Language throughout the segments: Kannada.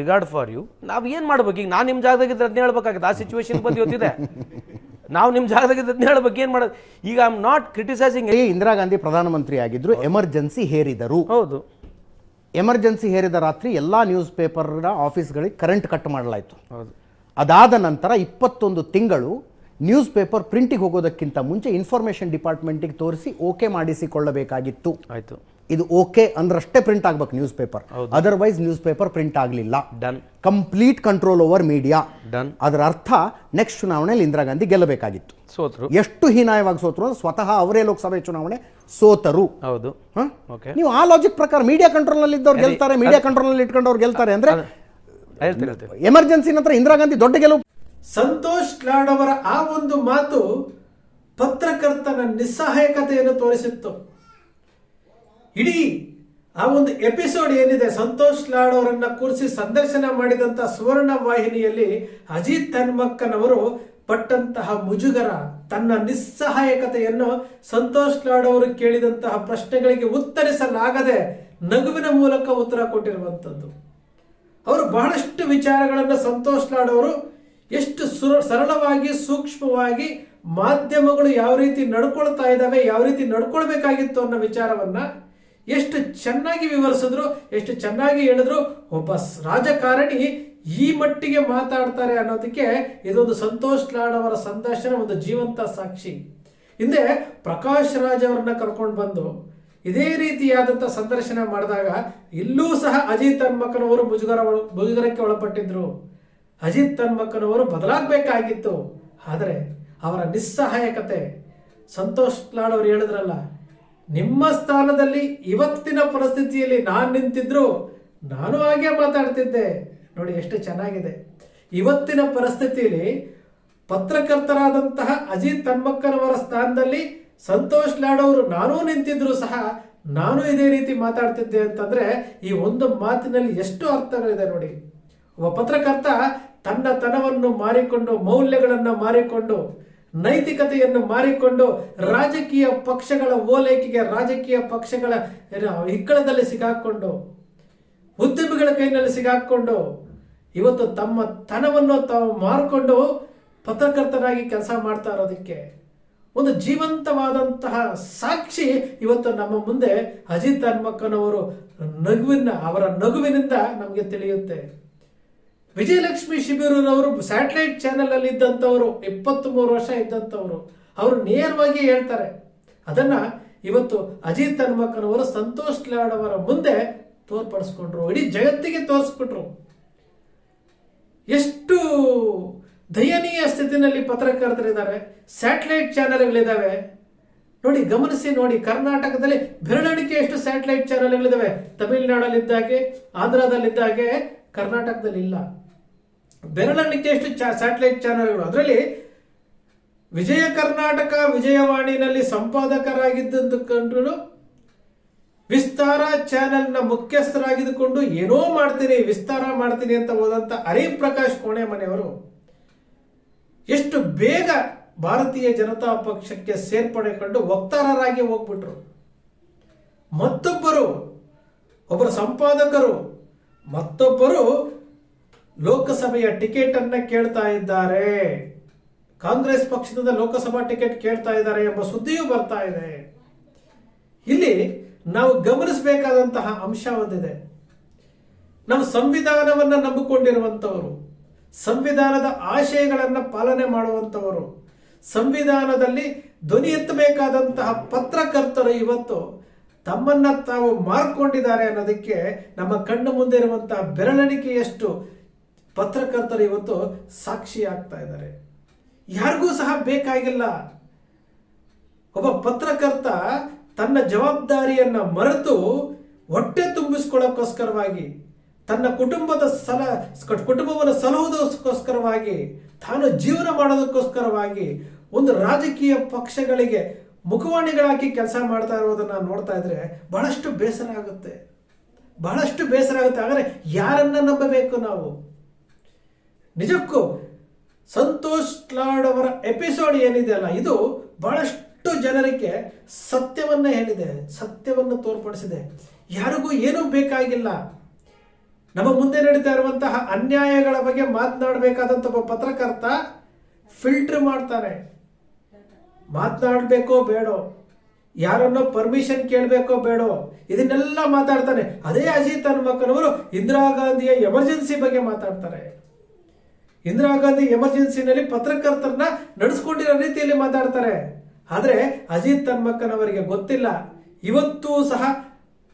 ರಿಗಾರ್ಡ್ ಫಾರ್ ಯು ನಾವು ಏನು ಮಾಡ್ಬೇಕು? ಈಗ ನಾನು ನಿಮ್ಮ ಜಾಗದಾಗಿದ್ದರೆ ಅದನ್ನ ಹೇಳ್ಬೇಕಾಗುತ್ತೆ. ಆ ಸಿಚುವೇಶನ್ ಬಂದು ಇವತ್ತಿದೆ. ನಾವು ನಿಮ್ಮ ಜಾಗದಾಗಿದ್ದರೆ ಅದನ್ನ ಹೇಳ್ಬೇಕು. ಏನು ಮಾಡೋದು? ಈಗ ಐ ಆಮ್ ನಾಟ್ ಕ್ರಿಟಿಸೈಸಿಂಗ್ ಏ ಇಂದಿರಾ ಗಾಂಧಿ ಪ್ರಧಾನಮಂತ್ರಿ ಆಗಿದ್ರು ಎಮರ್ಜೆನ್ಸಿ ಹೇರಿದರು. ಹೌದು. ಎಮರ್ಜೆನ್ಸಿ ಹೇರಿದ ರಾತ್ರಿ ಎಲ್ಲಾ ನ್ಯೂಸ್ ಪೇಪರ್ನ ಆಫೀಸ್ಗಳಿಗೆ ಕರೆಂಟ್ ಕಟ್ ಮಾಡಲಾಯಿತು. ಹೌದು. ಅದಾದ ನಂತರ ಇಪ್ಪತ್ತೊಂದು ತಿಂಗಳು ನ್ಯೂಸ್ ಪೇಪರ್ ಪ್ರಿಂಟಿಗೆ ಹೋಗೋದಕ್ಕಿಂತ ಮುಂಚೆ ಇನ್ಫಾರ್ಮೇಷನ್ ಡಿಪಾರ್ಟ್ಮೆಂಟಿಗೆ ತೋರಿಸಿ ಓಕೆ ಮಾಡಿಸಿಕೊಳ್ಳಬೇಕಾಗಿತ್ತು. ಆಯ್ತು. ಇದು ಓಕೆ ಅಂದ್ರಷ್ಟೇ ಪ್ರಿಂಟ್ ಆಗ್ಬೇಕು news paper otherwise news paper print ಆಗಲಿಲ್ಲ. Done complete control over media done ಅದರ ಅರ್ಥ ನೆಕ್ಸ್ಟ್ ಚುನಾವಣೆಯಲ್ಲಿ ಇಂದಿರಾ ಗಾಂಧಿ ಗೆಲ್ಲಬೇಕಾಗಿತ್ತು. ಸೋತರು. ಎಷ್ಟು ಹೀನಾಯವಾಗಿ ಸೋತರು ಸ್ವತಃ ಅವರೇ ಲೋಕಸಭೆ ಚುನಾವಣೆ ಸೋತರು. ಹೌದು. ಹ? ಓಕೆ ನೀವು ಆ ಲಾಜಿಕ್ ಪ್ರಕಾರ ಮೀಡಿಯಾ ಕಂಟ್ರೋಲ್ನಲ್ಲಿ ಇದ್ದವ್ರು ಗೆಲ್ತಾರೆ ಮೀಡಿಯಾ ಕಂಟ್ರೋಲ್ನಲ್ಲಿ ಇಟ್ಕೊಂಡವ್ರು ಗೆಲ್ತಾರೆ ಅಂದ್ರೆ ಎಮರ್ಜೆನ್ಸಿ ನಂತರ ಇಂದಿರಾ ಗಾಂಧಿ ದೊಡ್ಡ ಗೆಲುವು. ಸಂತೋಷ್ ಲಾಡ್ ಅವರ ಆ ಒಂದು ಮಾತು ಪತ್ರಕರ್ತನ ನಿಸ್ಸಹಾಯಕತೆಯನ್ನು ತೋರಿಸಿತ್ತು. ಇಡೀ ಆ ಒಂದು ಎಪಿಸೋಡ್ ಏನಿದೆ, ಸಂತೋಷ್ ಲಾಡ್ ಅವರನ್ನ ಕೂರಿಸಿ ಸಂದರ್ಶನ ಮಾಡಿದಂತ ಸುವರ್ಣ ವಾಹಿನಿಯಲ್ಲಿ ಅಜಿತ್ ತನ್ಮಕ್ಕನವರು ಪಟ್ಟಂತಹ ಮುಜುಗರ, ತನ್ನ ನಿಸ್ಸಹಾಯಕತೆಯನ್ನು ಸಂತೋಷ್ ಲಾಡ್ ಅವರು ಕೇಳಿದಂತಹ ಪ್ರಶ್ನೆಗಳಿಗೆ ಉತ್ತರಿಸಲಾಗದೆ ನಗುವಿನ ಮೂಲಕ ಉತ್ತರ ಕೊಟ್ಟಿರುವಂಥದ್ದು. ಅವರು ಬಹಳಷ್ಟು ವಿಚಾರಗಳನ್ನು ಸಂತೋಷ್ ಲಾಡ್ ಅವರು ಎಷ್ಟು ಸುರ, ಸರಳವಾಗಿ, ಸೂಕ್ಷ್ಮವಾಗಿ ಮಾಧ್ಯಮಗಳು ಯಾವ ರೀತಿ ನಡ್ಕೊಳ್ತಾ ಇದ್ದಾವೆ, ಯಾವ ರೀತಿ ನಡ್ಕೊಳ್ಬೇಕಾಗಿತ್ತು ಅನ್ನೋ ವಿಚಾರವನ್ನ ಎಷ್ಟು ಚೆನ್ನಾಗಿ ವಿವರಿಸಿದ್ರು, ಎಷ್ಟು ಚೆನ್ನಾಗಿ ಹೇಳಿದ್ರು ಒಬ್ಬ ರಾಜಕಾರಣಿ ಈ ಮಟ್ಟಿಗೆ ಮಾತಾಡ್ತಾರೆ ಅನ್ನೋದಕ್ಕೆ ಇದೊಂದು ಸಂತೋಷ್ ಲಾಡ್ ಅವರ ಸಂದರ್ಶನ, ಒಂದು ಜೀವಂತ ಸಾಕ್ಷಿ. ಹಿಂದೆ ಪ್ರಕಾಶ್ ರಾಜ್ ಅವರನ್ನ ಕರ್ಕೊಂಡು ಬಂದು ಇದೇ ರೀತಿಯಾದಂಥ ಸಂದರ್ಶನ ಮಾಡಿದಾಗ ಇಲ್ಲೂ ಸಹ ಅಜಿತ್ ಹನ್ಮಕ್ಕನವರು ಮುಜುಗರ ಮುಜುಗರಕ್ಕೆ ಒಳಪಟ್ಟಿದ್ರು. ಅಜಿತ್ ಹನ್ಮಕ್ಕನವರು ಬದಲಾಗಬೇಕಾಗಿತ್ತು. ಆದರೆ ಅವರ ನಿಸ್ಸಹಾಯಕತೆ ಸಂತೋಷ್ ಲಾಡ್ ಅವರು ಹೇಳಿದ್ರಲ್ಲ ನಿಮ್ಮ ಸ್ಥಾನದಲ್ಲಿ ಇವತ್ತಿನ ಪರಿಸ್ಥಿತಿಯಲ್ಲಿ ನಾನು ನಿಂತಿದ್ರು ನಾನು ಹಾಗೆ ಮಾತಾಡ್ತಿದ್ದೆ. ನೋಡಿ ಎಷ್ಟು ಚೆನ್ನಾಗಿದೆ. ಇವತ್ತಿನ ಪರಿಸ್ಥಿತಿಯಲ್ಲಿ ಪತ್ರಕರ್ತರಾದಂತಹ ಅಜಿತ್ ಹನ್ಮಕ್ಕನವರ ಸ್ಥಾನದಲ್ಲಿ ಸಂತೋಷ್ ಲಾಡ್ ಅವರು ನಾನೂ ನಿಂತಿದ್ರು ಸಹ ನಾನು ಇದೇ ರೀತಿ ಮಾತಾಡ್ತಿದ್ದೆ ಅಂತಂದ್ರೆ ಈ ಒಂದು ಮಾತಿನಲ್ಲಿ ಎಷ್ಟು ಅರ್ಥಗಳಿದೆ ನೋಡಿ. ಒಬ್ಬ ಪತ್ರಕರ್ತ ತನ್ನ ತನವನ್ನು ಮಾರಿಕೊಂಡು ಮೌಲ್ಯಗಳನ್ನು ಮಾರಿಕೊಂಡು ನೈತಿಕತೆಯನ್ನು ಮಾರಿಕೊಂಡು ರಾಜಕೀಯ ಪಕ್ಷಗಳ ಓಲೈಕೆಗೆ ರಾಜಕೀಯ ಪಕ್ಷಗಳ ಹಿಕ್ಕಳದಲ್ಲಿ ಸಿಗಾಕೊಂಡು, ಉದ್ಯಮಿಗಳ ಕೈನಲ್ಲಿ ಸಿಗಾಕೊಂಡು, ಇವತ್ತು ತಮ್ಮ ತನವನ್ನು ತಾವು ಮಾರಿಕೊಂಡು ಪತ್ರಕರ್ತರಾಗಿ ಕೆಲಸ ಮಾಡ್ತಾ ಇರೋದಕ್ಕೆ ಒಂದು ಜೀವಂತವಾದಂತಹ ಸಾಕ್ಷಿ ಇವತ್ತು ನಮ್ಮ ಮುಂದೆ ಅಜಿತ್ ಹನ್ಮಕ್ಕನವರು ನಗುವಿನ, ಅವರ ನಗುವಿನಿಂದ ನಮಗೆ ತಿಳಿಯುತ್ತೆ. ವಿಜಯಲಕ್ಷ್ಮಿ ಶಿಬಿರರವರು ಸ್ಯಾಟಲೈಟ್ ಚಾನೆಲ್ ಅಲ್ಲಿ ಇದ್ದಂಥವರು ಇಪ್ಪತ್ತ್ ಮೂರು ವರ್ಷ ಇದ್ದಂಥವರು, ಅವರು ನೇರವಾಗಿ ಹೇಳ್ತಾರೆ. ಅದನ್ನ ಇವತ್ತು ಅಜಿತ್ ಹನ್ಮಕ್ಕನವರು ಸಂತೋಷ್ ಲಾಡ್ ಅವರ ಮುಂದೆ ತೋರ್ಪಡಿಸ್ಕೊಂಡ್ರು, ಇಡೀ ಜಗತ್ತಿಗೆ ತೋರಿಸ್ಬಿಟ್ರು. ಎಷ್ಟು ದಯನೀಯ ಸ್ಥಿತಿನಲ್ಲಿ ಪತ್ರಕರ್ತರಿದ್ದಾರೆ ಸ್ಯಾಟಲೈಟ್ ಚಾನೆಲ್ಗಳಿದ್ದಾವೆ. ನೋಡಿ, ಗಮನಿಸಿ ನೋಡಿ, ಕರ್ನಾಟಕದಲ್ಲಿ ಬೆರಳಿಕೆ ಎಷ್ಟು ಸ್ಯಾಟಲೈಟ್ ಚಾನೆಲ್ಗಳಿದ್ದಾವೆ? ತಮಿಳುನಾಡಲ್ಲಿದ್ದಾಗೆ, ಆಂಧ್ರದಲ್ಲಿದ್ದಾಗೆ ಕರ್ನಾಟಕದಲ್ಲಿ ಇಲ್ಲ ಬೆರಳಿಕೆ ಎಷ್ಟು ಸ್ಯಾಟಲೈಟ್ ಚಾನೆಲ್ಗಳು ಅದರಲ್ಲಿ ವಿಜಯ ಕರ್ನಾಟಕ, ವಿಜಯವಾಣಿನಲ್ಲಿ ಸಂಪಾದಕರಾಗಿದ್ದುಕೊಂಡು ವಿಸ್ತಾರ ಚಾನೆಲ್ನ ಮುಖ್ಯಸ್ಥರಾಗಿದ್ದುಕೊಂಡು ಏನೋ ಮಾಡ್ತೀನಿ, ವಿಸ್ತಾರ ಮಾಡ್ತೀನಿ ಅಂತ ಹೋದಂತ ಹರಿಪ್ರಕಾಶ್ ಕೋಣೆ ಮನೆಯವರು ಎಷ್ಟು ಬೇಗ ಭಾರತೀಯ ಜನತಾ ಪಕ್ಷಕ್ಕೆ ಸೇರ್ಪಡೆಗೊಂಡು ವಕ್ತಾರರಾಗಿ ಹೋಗ್ಬಿಟ್ರು. ಮತ್ತೊಬ್ಬರು, ಒಬ್ಬರು ಸಂಪಾದಕರು, ಮತ್ತೊಬ್ಬರು ಲೋಕಸಭೆಯ ಟಿಕೆಟ್ ಅನ್ನ ಕೇಳ್ತಾ ಇದ್ದಾರೆ. ಕಾಂಗ್ರೆಸ್ ಪಕ್ಷದಿಂದ ಲೋಕಸಭಾ ಟಿಕೆಟ್ ಕೇಳ್ತಾ ಇದ್ದಾರೆ ಎಂಬ ಸುದ್ದಿಯೂ ಬರ್ತಾ ಇದೆ. ಇಲ್ಲಿ ನಾವು ಗಮನಿಸಬೇಕಾದಂತಹ ಅಂಶ ಒಂದಿದೆ. ನಾವು ಸಂವಿಧಾನವನ್ನ ನಂಬಿಕೊಂಡಿರುವಂತವರು ಸಂವಿಧಾನದ ಆಶಯಗಳನ್ನ ಪಾಲನೆ ಮಾಡುವಂತವರು ಸಂವಿಧಾನದಲ್ಲಿ ಧ್ವನಿ ಎತ್ತಬೇಕಾದಂತಹ ಪತ್ರಕರ್ತರು ಇವತ್ತು ತಮ್ಮನ್ನ ತಾವು ಮಾರ್ಕೊಂಡಿದ್ದಾರೆ ಅನ್ನೋದಕ್ಕೆ ನಮ್ಮ ಕಣ್ಣು ಮುಂದೆ ಇರುವಂತಹ ಬೆರಳೆಣಿಕೆಯಷ್ಟು ಪತ್ರಕರ್ತರು ಇವತ್ತು ಸಾಕ್ಷಿ ಆಗ್ತಾ ಇದ್ದಾರೆ. ಯಾರಿಗೂ ಸಹ ಬೇಕಾಗಿಲ್ಲ. ಒಬ್ಬ ಪತ್ರಕರ್ತ ತನ್ನ ಜವಾಬ್ದಾರಿಯನ್ನು ಮರೆತು ಹೊಟ್ಟೆ ತುಂಬಿಸ್ಕೊಳ್ಳೋಕ್ಕೋಸ್ಕರವಾಗಿ, ತನ್ನ ಕುಟುಂಬದ ಸಲ, ಕುಟುಂಬವನ್ನು ಸಲಹುವುದಕ್ಕೋಸ್ಕರವಾಗಿ, ತಾನು ಜೀವನ ಮಾಡೋದಕ್ಕೋಸ್ಕರವಾಗಿ ಒಂದು ರಾಜಕೀಯ ಪಕ್ಷಗಳಿಗೆ ಮುಖವಾಣಿಗಳಾಗಿ ಕೆಲಸ ಮಾಡ್ತಾ ಇರೋದನ್ನ ನೋಡ್ತಾ ಇದ್ರೆ ಬಹಳಷ್ಟು ಬೇಸರ ಆಗುತ್ತೆ. ಬಹಳಷ್ಟು ಬೇಸರ ಆಗುತ್ತೆ. ಆದರೆ ಯಾರನ್ನ ನಂಬಬೇಕು ನಾವು? ನಿಜಕ್ಕೂ ಸಂತೋಷ್ ಲಾಡ್ ಅವರ ಎಪಿಸೋಡ್ ಏನಿದೆ ಅಲ್ಲ, ಇದು ಬಹಳಷ್ಟು ಜನರಿಗೆ ಸತ್ಯವನ್ನ ಹೇಳಿದೆ, ಸತ್ಯವನ್ನು ತೋರ್ಪಡಿಸಿದೆ. ಯಾರಿಗೂ ಏನೂ ಬೇಕಾಗಿಲ್ಲ. ನಮ್ಮ ಮುಂದೆ ನಡೀತಾ ಇರುವಂತಹ ಅನ್ಯಾಯಗಳ ಬಗ್ಗೆ ಮಾತನಾಡಬೇಕಾದಂಥ ಒಬ್ಬ ಪತ್ರಕರ್ತ ಫಿಲ್ಟರ್ ಮಾಡ್ತಾರೆ ಮಾತನಾಡಬೇಕೋ ಬೇಡೋ? ಯಾರನ್ನೋ ಪರ್ಮಿಷನ್ ಕೇಳಬೇಕೋ ಬೇಡೋ? ಇದನ್ನೆಲ್ಲ ಮಾತಾಡ್ತಾನೆ. ಅದೇ ಅಜಿತ್ ಹನುಮಕ್ಕನವರು ಇಂದಿರಾ ಗಾಂಧಿಯ ಎಮರ್ಜೆನ್ಸಿ ಬಗ್ಗೆ ಮಾತಾಡ್ತಾರೆ. ಇಂದಿರಾ ಗಾಂಧಿ ಎಮರ್ಜೆನ್ಸಿನಲ್ಲಿ ಪತ್ರಕರ್ತರನ್ನ ನಡೆಸ್ಕೊಂಡಿರೋ ರೀತಿಯಲ್ಲಿ ಮಾತಾಡ್ತಾರೆ. ಆದರೆ ಅಜಿತ್ ತನ್ಮಕ್ಕನವರಿಗೆ ಗೊತ್ತಿಲ್ಲ. ಇವತ್ತೂ ಸಹ,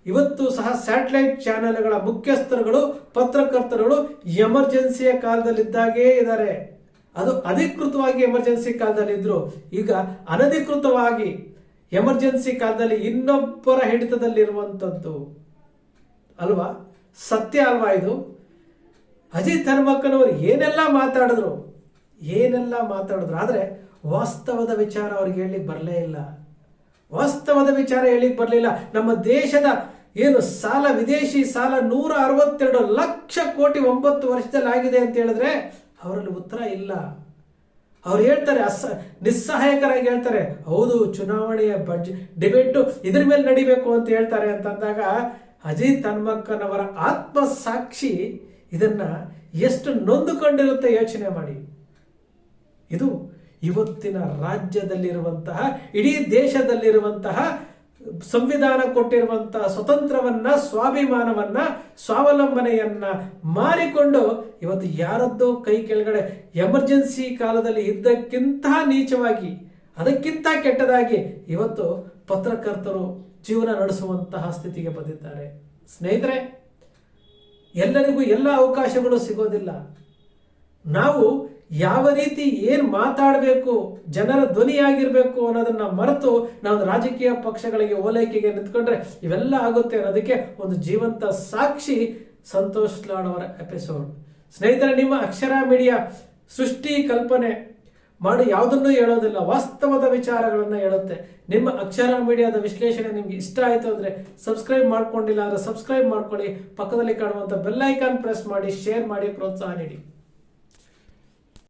ಇವತ್ತು ಸಹ ಸ್ಯಾಟಲೈಟ್ ಚಾನೆಲ್ಗಳ ಮುಖ್ಯಸ್ಥರುಗಳು, ಪತ್ರಕರ್ತರುಗಳು ಎಮರ್ಜೆನ್ಸಿಯ ಕಾಲದಲ್ಲಿದ್ದಾಗೇ ಇದ್ದಾರೆ. ಅದು ಅಧಿಕೃತವಾಗಿ ಎಮರ್ಜೆನ್ಸಿ ಕಾಲದಲ್ಲಿ ಇದ್ರು. ಈಗ ಅನಧಿಕೃತವಾಗಿ ಎಮರ್ಜೆನ್ಸಿ ಕಾಲದಲ್ಲಿ ಇನ್ನೊಬ್ಬರ ಹಿಡಿತದಲ್ಲಿರುವಂಥದ್ದು ಅಲ್ವಾ? ಸತ್ಯ ಅಲ್ವಾ ಇದು? ಅಜಿತ್ ಹನುಮಕ್ಕನವರು ಏನೆಲ್ಲ ಮಾತಾಡಿದ್ರು ಏನೆಲ್ಲ ಮಾತಾಡಿದ್ರು, ಆದರೆ ವಾಸ್ತವದ ವಿಚಾರ ಅವ್ರಿಗೆ ಹೇಳಲಿಕ್ಕೆ ಬರಲೇ ಇಲ್ಲ. ವಾಸ್ತವದ ವಿಚಾರ ಹೇಳಿಕ್ ಬರಲಿಲ್ಲ ನಮ್ಮ ದೇಶದ ಏನು ಸಾಲ, ವಿದೇಶಿ ಸಾಲ ನೂರ ಅರವತ್ತೆರಡು ಲಕ್ಷ ಕೋಟಿ ಒಂಬತ್ತು ವರ್ಷದಲ್ಲಿ ಆಗಿದೆ ಅಂತ ಹೇಳಿದ್ರೆ ಅವರಲ್ಲಿ ಉತ್ತರ ಇಲ್ಲ. ಅವ್ರು ಹೇಳ್ತಾರೆ, ಅಸ, ನಿಸ್ಸಹಾಯಕರಾಗಿ ಹೇಳ್ತಾರೆ, ಹೌದು, ಚುನಾವಣೆಯ ಬಜೆಟ್ ಡಿಬೇಟು ಇದ್ರ ಮೇಲೆ ನಡಿಬೇಕು ಅಂತ ಹೇಳ್ತಾರೆ ಅಂತಂದಾಗ ಅಜಿತ್ ಹನ್ಮಕ್ಕನವರ ಆತ್ಮಸಾಕ್ಷಿ ಇದನ್ನ ಎಷ್ಟು ನೊಂದುಕೊಂಡಿರುತ್ತೆ ಯೋಚನೆ ಮಾಡಿ. ಇದು ಇವತ್ತಿನ ರಾಜ್ಯದಲ್ಲಿರುವಂತಹ, ಇಡೀ ದೇಶದಲ್ಲಿರುವಂತಹ ಸಂವಿಧಾನ ಕೊಟ್ಟಿರುವಂತಹ ಸ್ವತಂತ್ರವನ್ನ, ಸ್ವಾಭಿಮಾನವನ್ನ, ಸ್ವಾವಲಂಬನೆಯನ್ನ ಮಾರಿಕೊಂಡು ಇವತ್ತು ಯಾರದ್ದೋ ಕೈ ಕೆಳಗಡೆ ಎಮರ್ಜೆನ್ಸಿ ಕಾಲದಲ್ಲಿ ಇದ್ದಕ್ಕಿಂತ ನೀಚವಾಗಿ, ಅದಕ್ಕಿಂತ ಕೆಟ್ಟದಾಗಿ ಇವತ್ತು ಪತ್ರಕರ್ತರು ಜೀವನ ನಡೆಸುವಂತಹ ಸ್ಥಿತಿಗೆ ಬಂದಿದ್ದಾರೆ. ಸ್ನೇಹಿತರೆ ಎಲ್ಲರಿಗೂ ಎಲ್ಲ ಅವಕಾಶಗಳು ಸಿಗೋದಿಲ್ಲ. ನಾವು ಯಾವ ರೀತಿ ಏನು ಮಾತಾಡಬೇಕು, ಜನರ ಧ್ವನಿಯಾಗಿರಬೇಕು ಅನ್ನೋದನ್ನ ಮರೆತು ನಾವು ರಾಜಕೀಯ ಪಕ್ಷಗಳಿಗೆ ಓಲೈಕೆಗೆ ನಿಂತ್ಕೊಂಡ್ರೆ ಇವೆಲ್ಲ ಆಗುತ್ತೆ ಅನ್ನೋದಕ್ಕೆ ಒಂದು ಜೀವಂತ ಸಾಕ್ಷಿ ಸಂತೋಷ್ ಲಾಡ್ ಅವರ ಎಪಿಸೋಡ್ ಸ್ನೇಹಿತರೆ, ನಿಮ್ಮ ಅಕ್ಷರ ಮೀಡಿಯಾ ಸೃಷ್ಟಿ ಕಲ್ಪನೆ ಮಾಡಿ ಯಾವುದನ್ನೂ ಹೇಳೋದಿಲ್ಲ, ವಾಸ್ತವದ ವಿಚಾರಗಳನ್ನು ಹೇಳುತ್ತೆ. ನಿಮ್ಮ ಅಕ್ಷರ ಮೀಡಿಯಾದ ವಿಶ್ಲೇಷಣೆ ನಿಮ್ಗೆ ಇಷ್ಟ ಆಯಿತು ಅಂದ್ರೆ ಸಬ್ಸ್ಕ್ರೈಬ್ ಮಾಡ್ಕೊಂಡಿಲ್ಲ ಅಂದ್ರೆ ಸಬ್ಸ್ಕ್ರೈಬ್ ಮಾಡ್ಕೊಳ್ಳಿ. ಪಕ್ಕದಲ್ಲಿ ಕಾಣುವಂಥ ಬೆಲ್ ಐಕಾನ್ ಪ್ರೆಸ್ ಮಾಡಿ ಶೇರ್ ಮಾಡಿ, ಪ್ರೋತ್ಸಾಹ ನೀಡಿ.